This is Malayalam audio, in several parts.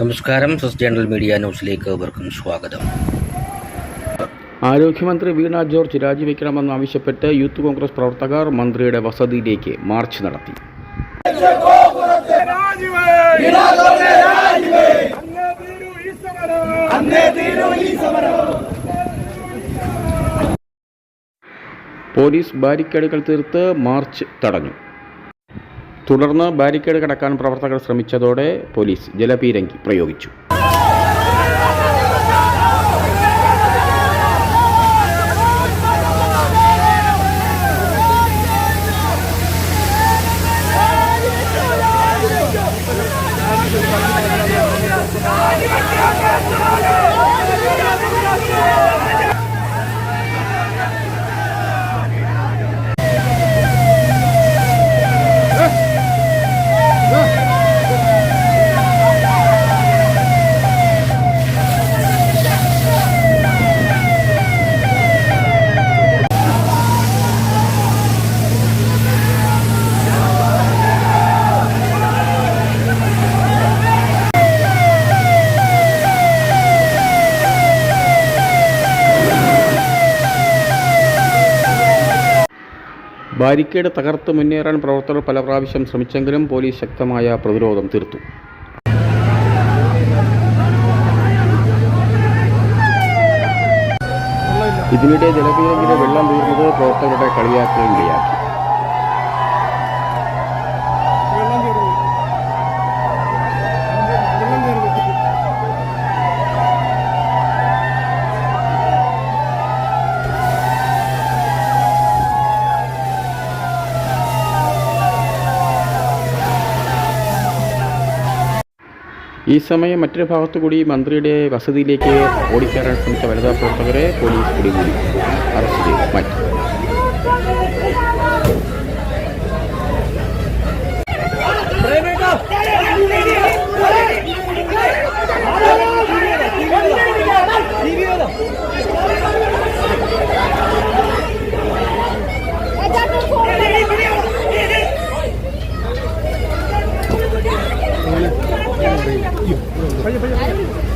നമസ്കാരം. സസ് ജേണൽ മീഡിയ ന്യൂസിലേക്ക് ഏവർക്കും സ്വാഗതം. ആരോഗ്യമന്ത്രി വീണ ജോർജ് രാജിവെക്കണമെന്നാവശ്യപ്പെട്ട് യൂത്ത് കോൺഗ്രസ് പ്രവർത്തകർ മന്ത്രിയുടെ വസതിയിലേക്ക് മാർച്ച് നടത്തി. പോലീസ് ബാരിക്കേഡുകൾ തീർത്ത് മാർച്ച് തടഞ്ഞു. തുടർന്ന് ബാരിക്കേഡ് കടക്കാൻ പ്രവർത്തകർ ശ്രമിച്ചതോടെ പോലീസ് ജലപീരങ്കി പ്രയോഗിച്ചു. ബാരിക്കേഡ് തകർത്ത് മുന്നേറാൻ പ്രവർത്തകർ പല പ്രാവശ്യം ശ്രമിച്ചെങ്കിലും പോലീസ് ശക്തമായ പ്രതിരോധം തീർത്തു. ഇതിനിടെ ജലപീരങ്കിലെ വെള്ളം തീർന്നത് പ്രവർത്തകരുടെ കളിയാക്കുകയിടയാക്കി വെള്ളം ഈ സമയം മറ്റൊരു ഭാഗത്തുകൂടി മന്ത്രിയുടെ വസതിയിലേക്ക് ഓടിക്കയറാൻ ശ്രമിച്ച വനിതാ പ്രവർത്തകരെ പോലീസ് പിടികൂടി. അറസ്റ്റ് ചെയ്തു. മാറ്റി. 可以，可以，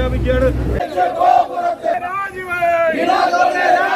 പ്രഖ്യാപിക്കുകയാണ് രാജിവേ